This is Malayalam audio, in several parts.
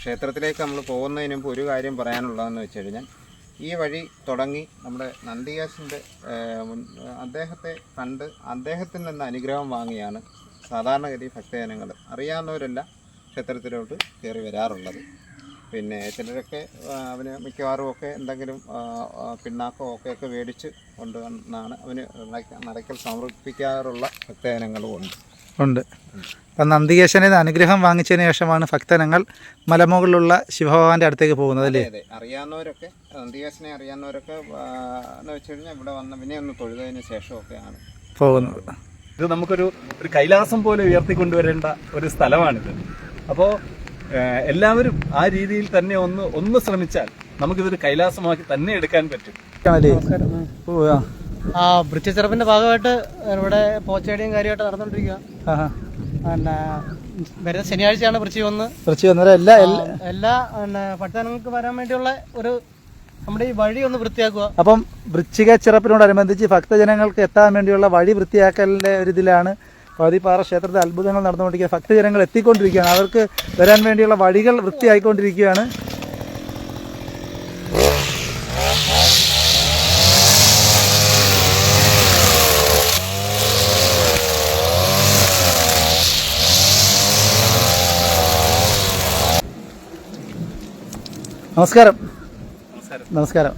ക്ഷേത്രത്തിലേക്ക് നമ്മൾ പോകുന്നതിന് മുമ്പ് ഒരു കാര്യം പറയാനുള്ളതെന്ന് വെച്ച് കഴിഞ്ഞാൽ ഈ വഴി തുടങ്ങി നമ്മുടെ നന്ദിയാസിന്റെ അദ്ദേഹത്തെ കണ്ട് അദ്ദേഹത്തിൽ നിന്ന് അനുഗ്രഹം വാങ്ങിയാണ് സാധാരണഗതി ഭക്തജനങ്ങൾ അറിയാവുന്നവരെല്ലാം ക്ഷേത്രത്തിലോട്ട് കയറി വരാറുള്ളത്. പിന്നെ ചിലരൊക്കെ അവന് മിക്കവാറും ഒക്കെ എന്തെങ്കിലും പിണ്ണാക്കോ ഒക്കെ ഒക്കെ മേടിച്ച് കൊണ്ടുവന്നാണ് അവന് നടക്ക- നടക്കൽ സമർപ്പിക്കാറുള്ള ഭക്തജനങ്ങളും ഉണ്ട്. ഉണ്ട്. അപ്പം നന്ദികേശനെ അനുഗ്രഹം വാങ്ങിച്ചതിന് ശേഷമാണ് ഭക്തനങ്ങൾ മലമുകളിലുള്ള ശിവഭഗവാന്റെ അടുത്തേക്ക് പോകുന്നത് അല്ലേ? അതെ അറിയാവുന്നവരൊക്കെ നന്ദികേശനെ അറിയാവുന്നവരൊക്കെ എന്ന് വെച്ച് കഴിഞ്ഞാൽ ഇവിടെ വന്ന പിന്നെ ഒന്ന് തൊഴുതതിന് ശേഷമൊക്കെയാണ് പോകുന്നത്. ഇത് നമുക്കൊരു ഒരു കൈലാസം പോലെ ഉയർത്തിക്കൊണ്ടുവരേണ്ട ഒരു സ്ഥലമാണിത്. അപ്പോൾ എല്ലാവരും ആ രീതിയിൽ തന്നെ ഒന്ന് ഒന്ന് ശ്രമിച്ചാൽ നമുക്കിതൊരു കൈലാസമാക്കി തന്നെ എടുക്കാൻ പറ്റും. ആ വൃത്തിച്ചെറുപ്പിന്റെ ഭാഗമായിട്ട് ഇവിടെ പോച്ചേടിയും കാര്യമായിട്ട് നടന്നുകൊണ്ടിരിക്കുക. പിന്നെ വരുന്ന ശനിയാഴ്ചയാണ് വൃശ്ചി ഒന്ന്. കുറച്ച് വന്നേരം എല്ലാ എല്ലാ പിന്നെ വരാൻ വേണ്ടിയുള്ള ഒരു നമ്മുടെ ഈ വഴി ഒന്ന് വൃത്തിയാക്കുക. അപ്പം വൃശ്ചിക ചിറപ്പിനോടനുബന്ധിച്ച് ഭക്തജനങ്ങൾക്ക് എത്താൻ വേണ്ടിയുള്ള വഴി വൃത്തിയാക്കലിന്റെ ഒരു ഇതിലാണ് പതിപ്പാറ ക്ഷേത്രത്തിൽ അത്ഭുതങ്ങൾ നടന്നുകൊണ്ടിരിക്കുക. ഭക്തജനങ്ങൾ എത്തിക്കൊണ്ടിരിക്കുകയാണ്. അവർക്ക് വരാൻ വേണ്ടിയുള്ള വഴികൾ വൃത്തിയായിക്കൊണ്ടിരിക്കുകയാണ്. നമസ്കാരം. നമസ്കാരം.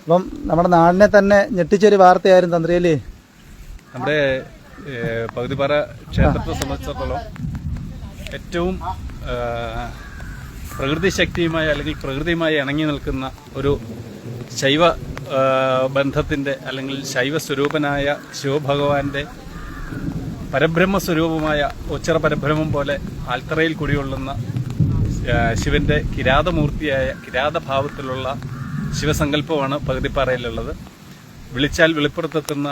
അപ്പം നമ്മുടെ നാടിനെ തന്നെ ഞെട്ടിച്ചൊരു വാർത്തയായിരുന്നു തന്ത്രിയല്ലേ? നമ്മുടെ പകുതിപ്പാറ ക്ഷേത്രത്തെ സംബന്ധിച്ചിടത്തോളം ഏറ്റവും പ്രകൃതി ശക്തിയുമായി അല്ലെങ്കിൽ പ്രകൃതിയുമായി ഇണങ്ങി നിൽക്കുന്ന ഒരു ശൈവ ബന്ധത്തിന്റെ ബന്ധത്തിന്റെ അല്ലെങ്കിൽ ശൈവ സ്വരൂപനായ ശിവഭഗവാന്റെ പരബ്രഹ്മ സ്വരൂപമായ ഉച്ചറ പരബ്രഹ്മം പോലെ ആൽത്തറയിൽ കുടികൊള്ളുന്ന ശിവന്റെ കിരാതമൂർത്തിയായ കിരാതഭാവത്തിലുള്ള ശിവസങ്കല്പമാണ് പകുതിപ്പാറയിലുള്ളത്. വിളിച്ചാൽ വെളിപ്പുറത്തെത്തുന്ന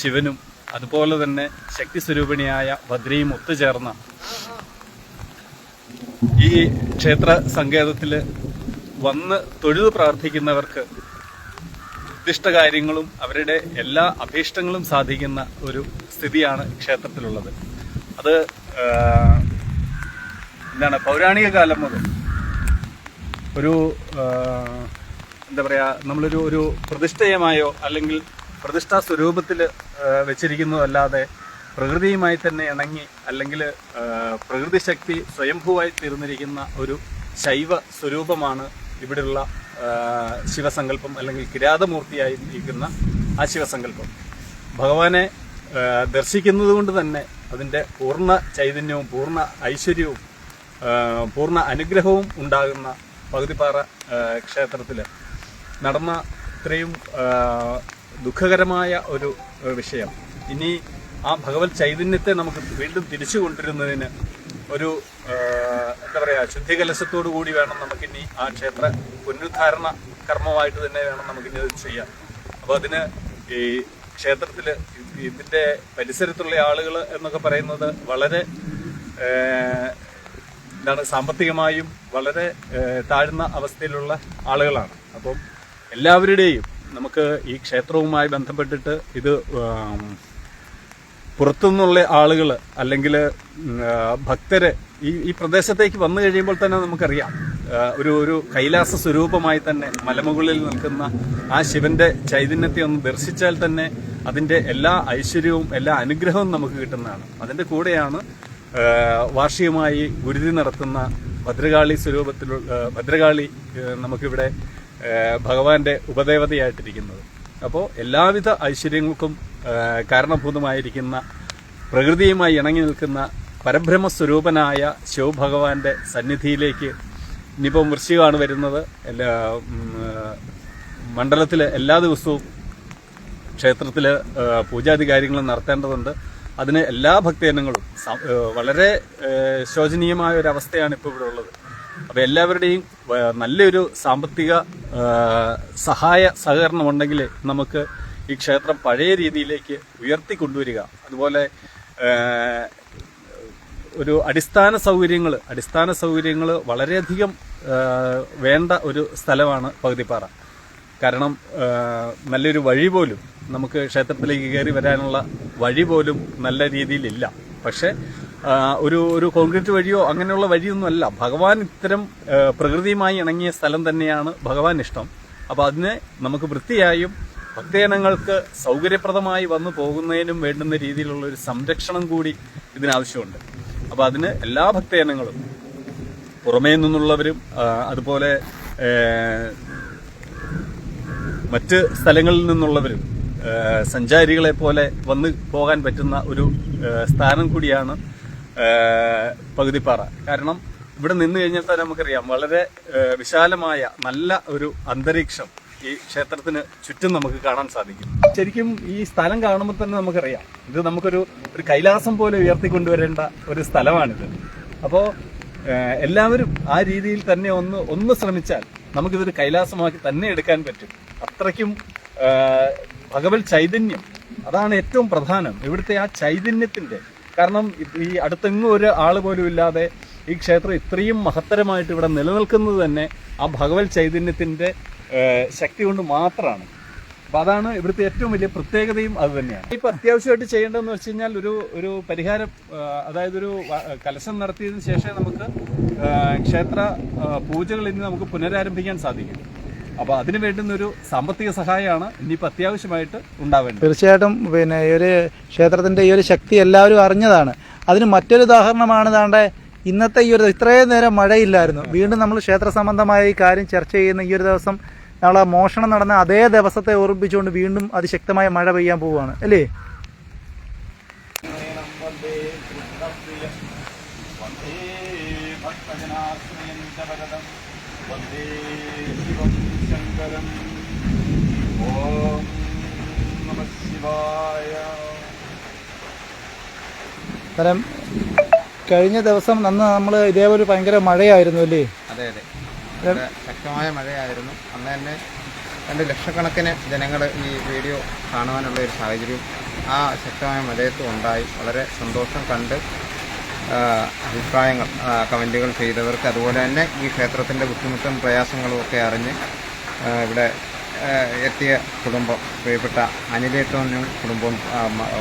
ശിവനും അതുപോലെ തന്നെ ശക്തി സ്വരൂപിണിയായ ഭദ്രയും ഒത്തുചേർന്ന ഈ ക്ഷേത്ര സങ്കേതത്തിൽ വന്ന് തൊഴുതു പ്രാർത്ഥിക്കുന്നവർക്ക് ഉദ്ദിഷ്ട കാര്യങ്ങളും അവരുടെ എല്ലാ അഭീഷ്ടങ്ങളും സാധിക്കുന്ന ഒരു സ്ഥിതിയാണ് ക്ഷേത്രത്തിലുള്ളത്. അത് എന്താണ് പൗരാണിക കാലം മുതൽ. ഒരു എന്താ പറയാ നമ്മളൊരു ഒരു പ്രതിഷ്ഠയമായോ അല്ലെങ്കിൽ പ്രതിഷ്ഠാ സ്വരൂപത്തിൽ വെച്ചിരിക്കുന്നതല്ലാതെ പ്രകൃതിയുമായി തന്നെ ഇണങ്ങി അല്ലെങ്കിൽ പ്രകൃതി ശക്തി സ്വയംഭൂവായി തീർന്നിരിക്കുന്ന ഒരു ശൈവ സ്വരൂപമാണ് ഇവിടെയുള്ള ശിവസങ്കല്പം അല്ലെങ്കിൽ കിരാതമൂർത്തിയായി ഇരിക്കുന്ന ആ ശിവസങ്കല്പം. ഭഗവാനെ ദർശിക്കുന്നത് കൊണ്ട് തന്നെ അതിന്റെ പൂർണ ചൈതന്യവും പൂർണ ഐശ്വര്യവും പൂർണ അനുഗ്രഹവും ഉണ്ടാകുന്ന പകുതിപ്പാറ ക്ഷേത്രത്തിൽ നടന്ന ഇത്രയും ദുഃഖകരമായ ഒരു വിഷയം. ഇനി ആ ഭഗവത് ചൈതന്യത്തെ നമുക്ക് വീണ്ടും തിരിച്ചു കൊണ്ടിരുന്നതിന് ഒരു എന്താ പറയുക ശുദ്ധികലശത്തോടു കൂടി വേണം നമുക്കിനി ആ ക്ഷേത്ര പുനരുദ്ധാരണ കർമ്മമായിട്ട് തന്നെ വേണം നമുക്കിനി അത് ചെയ്യാം അപ്പോൾ അതിന് ഈ ക്ഷേത്രത്തിൽ ഇതിന്റെ പരിസരത്തുള്ള ആളുകൾ എന്നൊക്കെ പറയുന്നത് വളരെ എന്താണ് സാമ്പത്തികമായും വളരെ താഴ്ന്ന അവസ്ഥയിലുള്ള ആളുകളാണ്. അപ്പം എല്ലാവരുടെയും നമുക്ക് ഈ ക്ഷേത്രവുമായി ബന്ധപ്പെട്ടിട്ട് ഇത് പുറത്തുനിന്നുള്ള ആളുകൾ അല്ലെങ്കിൽ ഭക്തരെ ഈ ഈ പ്രദേശത്തേക്ക് വന്നു കഴിയുമ്പോൾ തന്നെ നമുക്കറിയാം. ഒരു ഒരു കൈലാസ സ്വരൂപമായി തന്നെ മലമുകളിൽ നിൽക്കുന്ന ആ ശിവന്റെ ചൈതന്യത്തെ ഒന്ന് ദർശിച്ചാൽ തന്നെ അതിന്റെ എല്ലാ ഐശ്വര്യവും എല്ലാ അനുഗ്രഹവും നമുക്ക് കിട്ടുന്നതാണ്. അതിന്റെ കൂടെയാണ് വാർഷികമായി ഗുരുതി നടത്തുന്ന ഭദ്രകാളി സ്വരൂപത്തിലുള്ള ഭദ്രകാളി നമുക്കിവിടെ ഭഗവാന്റെ ഉപദേവതയായിട്ടിരിക്കുന്നത്. അപ്പോൾ എല്ലാവിധ ഐശ്വര്യങ്ങൾക്കും കാരണഭൂതമായിരിക്കുന്ന പ്രകൃതിയുമായി ഇണങ്ങി നിൽക്കുന്ന പരബ്രഹ്മ സ്വരൂപനായ ശിവഭഗവാന്റെ സന്നിധിയിലേക്ക് ഇനിയിപ്പം വൃശ്ചികമാണ് വരുന്നത്. എല്ലാ മണ്ഡലത്തിൽ എല്ലാ ദിവസവും ക്ഷേത്രത്തിൽ പൂജാതി കാര്യങ്ങൾ നടത്തേണ്ടതുണ്ട്. അതിന് എല്ലാ ഭക്തജനങ്ങളും വളരെ ശോചനീയമായ ഒരു അവസ്ഥയാണ് ഇപ്പോൾ ഇവിടെ ഉള്ളത്. അപ്പോൾ എല്ലാവരുടെയും നല്ലൊരു സാമ്പത്തിക സഹായ സഹകരണം ഉണ്ടെങ്കിൽ നമുക്ക് ഈ ക്ഷേത്രം പഴയ രീതിയിലേക്ക് ഉയർത്തി കൊണ്ടുവരിക. അതുപോലെ ഒരു അടിസ്ഥാന സൗകര്യങ്ങൾ അടിസ്ഥാന സൗകര്യങ്ങൾ വളരെയധികം വേണ്ട ഒരു സ്ഥലമാണ് പകുതിപ്പാറ. കാരണം നല്ലൊരു വഴി പോലും നമുക്ക് ക്ഷേത്രത്തിലേക്ക് കയറി വരാനുള്ള വഴി പോലും നല്ല രീതിയിലില്ല. പക്ഷേ ഒരു ഒരു കോൺക്രീറ്റ് വഴിയോ അങ്ങനെയുള്ള വഴിയൊന്നുമല്ല. ഭഗവാൻ ഇത്തരം പ്രകൃതിയുമായി ഇണങ്ങിയ സ്ഥലം തന്നെയാണ് ഭഗവാൻ ഇഷ്ടം. അപ്പോൾ അതിനെ നമുക്ക് വൃത്തിയായും ഭക്തജനങ്ങൾക്ക് സൗകര്യപ്രദമായി വന്നു പോകുന്നതിനും വേണ്ടുന്ന രീതിയിലുള്ള ഒരു സംരക്ഷണം കൂടി ഇതിനാവശ്യമുണ്ട്. അപ്പോൾ അതിന് എല്ലാ ഭക്തജനങ്ങളും പുറമേ നിന്നുള്ളവരും അതുപോലെ മറ്റ് സ്ഥലങ്ങളിൽ നിന്നുള്ളവരും സഞ്ചാരികളെ പോലെ വന്ന് പോകാൻ പറ്റുന്ന ഒരു സ്ഥാനം കൂടിയാണ് പകുതിപ്പാറ. കാരണം ഇവിടെ നിന്ന് കഴിഞ്ഞാൽ തന്നെ നമുക്കറിയാം വളരെ വിശാലമായ നല്ല ഒരു അന്തരീക്ഷം ഈ ക്ഷേത്രത്തിന് ചുറ്റും നമുക്ക് കാണാൻ സാധിക്കും. ശരിക്കും ഈ സ്ഥലം കാണുമ്പോൾ തന്നെ നമുക്കറിയാം ഇത് നമുക്കൊരു ഒരു കൈലാസം പോലെ ഉയർത്തിക്കൊണ്ടുവരേണ്ട ഒരു സ്ഥലമാണിത്. അപ്പോൾ എല്ലാവരും ആ രീതിയിൽ തന്നെ ഒന്ന് ഒന്ന് ശ്രമിച്ചാൽ നമുക്കിതൊരു കൈലാസമാക്കി തന്നെ എടുക്കാൻ പറ്റും. അത്രയ്ക്കും ഭഗവത് ചൈതന്യം. അതാണ് ഏറ്റവും പ്രധാനം. ഇവിടുത്തെ ആ ചൈതന്യത്തിന്റെ. കാരണം ഈ അടുത്തെങ്ങും ഒരു ആൾ പോലും ഇല്ലാതെ ഈ ക്ഷേത്രം ഇത്രയും മഹത്തരമായിട്ട് ഇവിടെ നിലനിൽക്കുന്നത് തന്നെ ആ ഭഗവത് ചൈതന്യത്തിന്റെ ഏഹ് ശക്തി കൊണ്ട് മാത്രമാണ്. അപ്പൊ അതാണ് ഇവിടുത്തെ ഏറ്റവും വലിയ പ്രത്യേകതയും അത് തന്നെയാണ്. ഇപ്പൊ അത്യാവശ്യമായിട്ട് ചെയ്യേണ്ടതെന്ന് വെച്ച് കഴിഞ്ഞാൽ ഒരു ഒരു പരിഹാരം അതായത് ഒരു കലശം നടത്തിയതിനു ശേഷം നമുക്ക് ക്ഷേത്ര പൂജകൾ ഇനി നമുക്ക് പുനരാരംഭിക്കാൻ സാധിക്കും. അപ്പൊ അതിന് വേണ്ടുന്ന ഒരു സാമ്പത്തിക സഹായമാണ് ഇനിയിപ്പോ അത്യാവശ്യമായിട്ട് ഉണ്ടാവേണ്ടത്. തീർച്ചയായിട്ടും പിന്നെ ഈ ഒരു ക്ഷേത്രത്തിന്റെ ഈ ഒരു ശക്തി എല്ലാവരും അറിഞ്ഞതാണ്. അതിന് മറ്റൊരു ഉദാഹരണമാണ് താണ്ടെ ഇന്നത്തെ ഈ ഒരു ഇത്രയും നേരം മഴയില്ലായിരുന്നു. വീണ്ടും നമ്മൾ ക്ഷേത്ര സംബന്ധമായ ഈ കാര്യം ചർച്ച ചെയ്യുന്ന ഈ ഒരു ദിവസം നമ്മളെ മോഷണം നടന്ന അതേ ദിവസത്തെ ഓർമ്മിപ്പിച്ചുകൊണ്ട് വീണ്ടും അതിശക്തമായ മഴ പെയ്യാൻ പോവുകയാണ്. അല്ലേ? ഓം നമ ശിവായ. കാരണം കഴിഞ്ഞ ദിവസം അന്ന് നമ്മൾ ഇതേപോലെ ഭയങ്കര മഴയായിരുന്നു അല്ലേ? അതെ അതെ. ശക്തമായ മഴയായിരുന്നു. അന്ന് തന്നെ രണ്ട് ലക്ഷക്കണക്കിന് ജനങ്ങൾ ഈ വീഡിയോ കാണുവാനുള്ള ഒരു സാഹചര്യം ആ ശക്തമായ മഴയത്തും ഉണ്ടായി. വളരെ സന്തോഷം കണ്ട് അഭിപ്രായങ്ങൾ കമന്റുകൾ ചെയ്തവർക്ക് അതുപോലെ തന്നെ ഈ ക്ഷേത്രത്തിന്റെ ബുദ്ധിമുട്ടും പ്രയാസങ്ങളും ഒക്കെ അറിഞ്ഞ് ഇവിടെ എത്തിയ കുടുംബം പ്രിയപ്പെട്ട അനിലേട്ടനും കുടുംബവും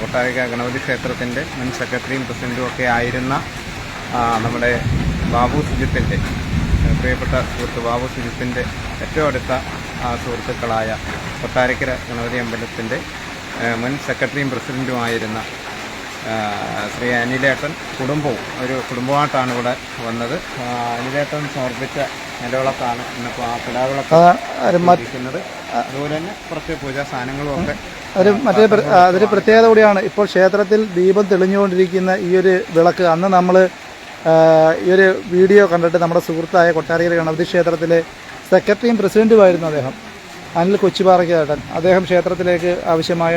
ഒട്ടാരിക ഗണപതി ക്ഷേത്രത്തിന്റെ മുൻ സെക്രട്ടറിയും പ്രസിഡന്റും ഒക്കെ ആയിരുന്ന നമ്മുടെ ബാബു സുജിത്തിന്റെ പ്രിയപ്പെട്ട സുഹൃത്ത് ബാബു സുജിത്തിന്റെ ഏറ്റവും അടുത്ത സുഹൃത്തുക്കളായ കൊട്ടാരക്കര ഗണപതി അമ്പലത്തിന്റെ മുൻ സെക്രട്ടറിയും പ്രസിഡന്റുമായിരുന്ന ശ്രീ അനിലേട്ടൻ കുടുംബവും ഒരു കുടുംബമായിട്ടാണ് ഇവിടെ വന്നത്. അനിലേട്ടൻ സമർപ്പിച്ച നിലവിളക്കാണ് ഇന്നിപ്പോൾ ആ കിടാവിളക്ക് ആ, ഇരിക്കുന്നത്. അതുപോലെ തന്നെ കുറച്ച് പൂജാ സാധനങ്ങളും ഒക്കെ ഒരു മറ്റേ അതൊരു പ്രത്യേകത കൂടിയാണ്. ഇപ്പോൾ ക്ഷേത്രത്തിൽ ദീപം തെളിഞ്ഞുകൊണ്ടിരിക്കുന്ന ഈ ഒരു വിളക്ക് അന്ന് നമ്മൾ ഈ ഒരു വീഡിയോ കണ്ടിട്ട് നമ്മുടെ സുഹൃത്തായ കൊട്ടാരക്കര ഗണപതി ക്ഷേത്രത്തിലെ സെക്രട്ടറിയും പ്രസിഡന്റുമായിരുന്നു അദ്ദേഹം. അനിൽ കൊച്ചുപാറയ്ക്കേട്ടൻ. അദ്ദേഹം ക്ഷേത്രത്തിലേക്ക് ആവശ്യമായ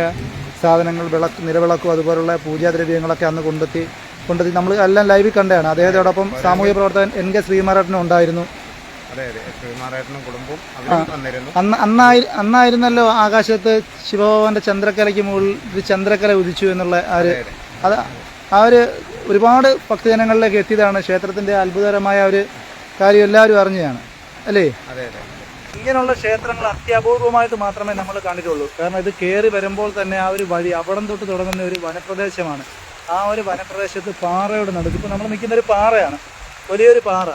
സാധനങ്ങൾ വിളക്ക് നിലവിളക്കും അതുപോലുള്ള പൂജാദ്രവ്യങ്ങളൊക്കെ അന്ന് കൊണ്ടെത്തി കൊണ്ടെത്തി നമ്മൾ എല്ലാം ലൈവിൽ കണ്ടതാണ്. അദ്ദേഹത്തോടൊപ്പം സാമൂഹ്യ പ്രവർത്തകൻ എൻ കെ ശ്രീമാറേട്ടനും ഉണ്ടായിരുന്നു. അന്ന് അന്നായി അന്നായിരുന്നല്ലോ ആകാശത്ത് ശിവഭഗവാന്റെ ചന്ദ്രക്കലയ്ക്ക് മുകളിൽ ഒരു ചന്ദ്രക്കല ഉദിച്ചു എന്നുള്ള ആ ഒരു അത് ആ ഒരു ഒരുപാട് ഭക്തജനങ്ങളിലേക്ക് എത്തിയതാണ്. ക്ഷേത്രത്തിന്റെ അത്ഭുതകരമായ ഒരു കാര്യം എല്ലാവരും അറിഞ്ഞതാണ്. അല്ലേ? ഇങ്ങനെയുള്ള ക്ഷേത്രങ്ങൾ അത്യപൂർവമായിട്ട് മാത്രമേ നമ്മൾ കണ്ടിട്ടുള്ളൂ. കാരണം ഇത് കയറി വരുമ്പോൾ തന്നെ ആ ഒരു വഴി അവിടം തൊട്ട് തുടങ്ങുന്ന ഒരു വനപ്രദേശമാണ്. ആ ഒരു വനപ്രദേശത്ത് പാറയോട് നടുക്ക്. ഇപ്പോൾ നമ്മൾ നിൽക്കുന്ന ഒരു പാറയാണ്. വലിയൊരു പാറ.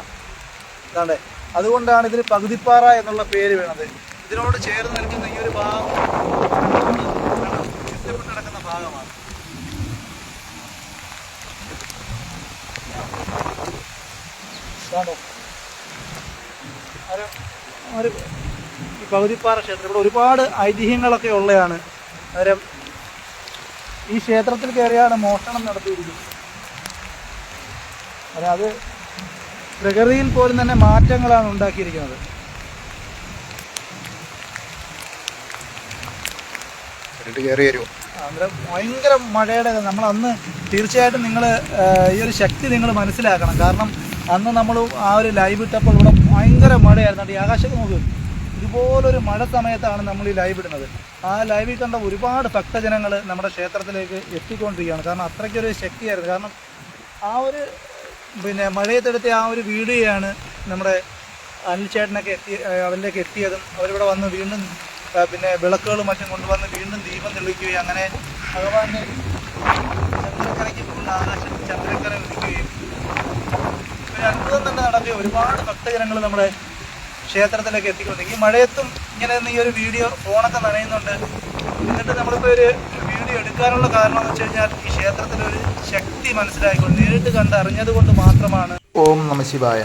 അതാണ്ടേ അതുകൊണ്ടാണ് ഇതിന് പകുതിപ്പാറ എന്നുള്ള പേര് വേണത്. ഇതിനോട് ചേർന്ന് നിൽക്കുന്ന ഈ ഒരു ഭാഗം കിടക്കുന്ന ഭാഗമാണ്? ഒരു ഒരു പകുതിപ്പാറ ക്ഷേത്രം ഇവിടെ ഒരുപാട് ഐതിഹ്യങ്ങളൊക്കെ ഉള്ളതാണ്. അന്നേരം ഈ ക്ഷേത്രത്തിൽ കയറിയാണ് മോഷണം നടത്തിയിരിക്കുന്നത്. അതെ അത് പ്രകൃതിയിൽ പോലും തന്നെ മാറ്റങ്ങളാണ് ഉണ്ടാക്കിയിരിക്കുന്നത്. ഭയങ്കര മഴയുടെ നമ്മൾ അന്ന് തീർച്ചയായിട്ടും നിങ്ങൾ ഈ ഒരു ശക്തി നിങ്ങൾ മനസ്സിലാക്കണം. കാരണം അന്ന് നമ്മൾ ആ ഒരു ലൈവ് ഇട്ടപ്പോൾ ഇവിടെ ഭയങ്കര മഴയായിരുന്നു. ഈ ആകാശത്ത് നോക്കി. ഇതുപോലൊരു മഴ സമയത്താണ് നമ്മൾ ഈ ലൈവ് ഇടുന്നത്. ആ ലൈവിൽ കണ്ട ഒരുപാട് ഭക്തജനങ്ങൾ നമ്മുടെ ക്ഷേത്രത്തിലേക്ക് എത്തിക്കൊണ്ടിരിക്കുകയാണ്. കാരണം അത്രയ്ക്കൊരു ശക്തിയായിരുന്നു. കാരണം ആ ഒരു പിന്നെ മഴയത്തെടുത്ത ആ ഒരു വീഡിയോയാണ് നമ്മുടെ അനിൽ ചേട്ടനൊക്കെ എത്തി അവരിലേക്ക് എത്തിയതും അവരിവിടെ വന്ന് വീണ്ടും പിന്നെ വിളക്കുകളും മറ്റും കൊണ്ടുവന്ന് വീണ്ടും ദീപം തെളിയിക്കുകയും അങ്ങനെ ഭഗവാന്റെ ആകാശം ആകാശത്ത് ചന്ദ്രക്കര ഉദിക്കുകയും ഒരു അത്ഭുതം ഒരുപാട് ഭക്തജനങ്ങൾ നമ്മുടെ ക്ഷേത്രത്തിലേക്ക് എത്തിക്കൊണ്ട് ഈ മഴയത്തും ഇങ്ങനെ ഈ ഒരു വീഡിയോ ഫോണൊക്കെ നനയുന്നുണ്ട്. എന്നിട്ട് നമ്മളിപ്പോൾ ഒരു വീഡിയോ എടുക്കാനുള്ള കാരണം എന്ന് വെച്ച് കഴിഞ്ഞാൽ ഈ ക്ഷേത്രത്തിലൊരു ശക്തി മനസ്സിലായിക്കൊണ്ട് നേരിട്ട് കണ്ട് അറിഞ്ഞത് കൊണ്ട് മാത്രമാണ്. ഓം നമ ശിവായ.